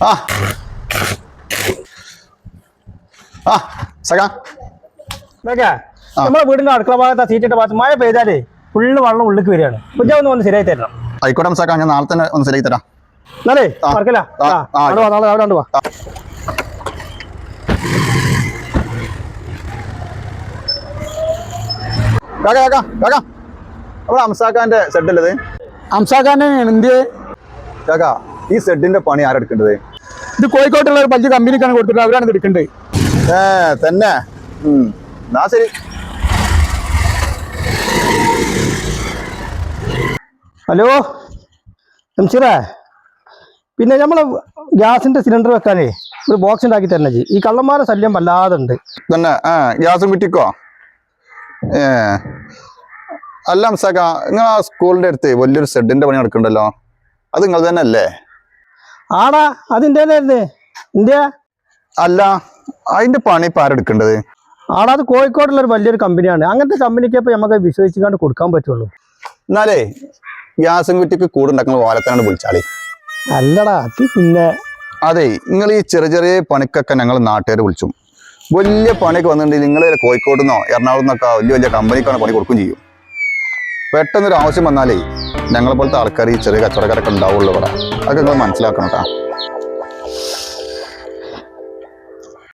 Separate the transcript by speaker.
Speaker 1: ആ. ആ സഖാ.
Speaker 2: ഇതൊക്കെ നമ്മളെ വീടിന്റെ അടുക്കള ഭാഗത്ത് സീറ്റിന്റെ ഭാഗത്ത് മഴ പെയ്താലേ ഫുള്ള് വെള്ളം ഉള്ളിക്ക് വരികയാണ്. കുഞ്ഞാ ഒന്ന് വന്ന് ശരിയായി തരണം.
Speaker 1: ആയിക്കോട്ടെ സഖാ ഞാൻ നാളെ തന്നെ ഒന്ന് ശരിയാക്കി തരാം.
Speaker 2: എന്നാലേ. മറക്കല്ല നാളെ രാവിലെ വാ.
Speaker 1: കാക്കാ കാക്കാ കാക്കാ. അവിടെ അംസാഖാന്റെ സെഡ് അല്ലത്
Speaker 3: അംസാഖാനെ എന്ത്
Speaker 1: കാക്കാ ഈ സെഡിന്റെ പണി ആരെടുക്കേണ്ടത്
Speaker 3: ഇത് കോഴിക്കോട്ടുള്ള ഒരു വലിയ കമ്പനിക്കാണ് കൊടുത്തിട്ട് അവരാണ് ഇത് എടുക്കേണ്ടത്.
Speaker 1: ഏ തന്നെ. എന്നാ ശരി.
Speaker 2: ഹലോ? നംസീറേ പിന്നെ നമ്മൾ ഗ്യാസിന്റെ സിലിണ്ടർ വെക്കാനേ ഒരു ബോക്സ് ഉണ്ടാക്കി തരണം ജി. ഈ കള്ളന്മാരെ ശല്യം വല്ലാതെ ഉണ്ട്
Speaker 1: തന്നെ. ആ ഗ്യാസ് കിട്ടിക്കോ ഏ. അല്ല അംസാക്ക നിങ്ങൾ ആ സ്കൂളിന്റെ അടുത്ത് വലിയൊരു സെഡിന്റെ പണി നടക്കണ്ടല്ലോ? അത് നിങ്ങൾ തന്നെ അല്ലേ
Speaker 2: ആടാ അതിന്റെ ഇന്ത്യ
Speaker 1: അല്ല അതിന്റെ പണി ഇപ്പൊ ആരെടുക്കേണ്ടത്
Speaker 2: ആടാ അത് കോഴിക്കോടുള്ള ഒരു വലിയൊരു കമ്പനിയാണ്. അങ്ങനത്തെ കമ്പനിക്ക് ഇപ്പൊ നമുക്ക് വിശ്വസിച്ചുകൊണ്ട് കൊടുക്കാൻ പറ്റുള്ളൂ.
Speaker 1: എന്നാലേ ഗ്യാസും കുറ്റിക്ക് കൂടുണ്ടാക്കുന്ന ഓലത്തനാണ് വിളിച്ചാളി.
Speaker 2: അല്ലടാ അത് പിന്നെ
Speaker 1: അതെ നിങ്ങൾ ഈ ചെറിയ ചെറിയ പണിക്കൊക്കെ ഞങ്ങൾ നാട്ടുകാരെ വിളിച്ചു. വലിയ പണിയൊക്കെ വന്നിട്ടുണ്ടെങ്കിൽ നിങ്ങൾ കോഴിക്കോട് നിന്നോ എറണാകുളത്ത് നിന്നൊക്കെ വലിയ വലിയ കമ്പനിക്കാണ് പണി കൊടുക്കുകയും ചെയ്യും. പെട്ടെന്നൊരു ആവശ്യം വന്നാലേ ഞങ്ങളെ പോലത്തെ ആൾക്കാർ ഈ ചെറിയ കച്ചവടക്കാരൊക്കെ ഉണ്ടാവുള്ളൂ ഇവിടെ. അതൊക്കെ നിങ്ങൾ മനസ്സിലാക്കണം കേട്ടോ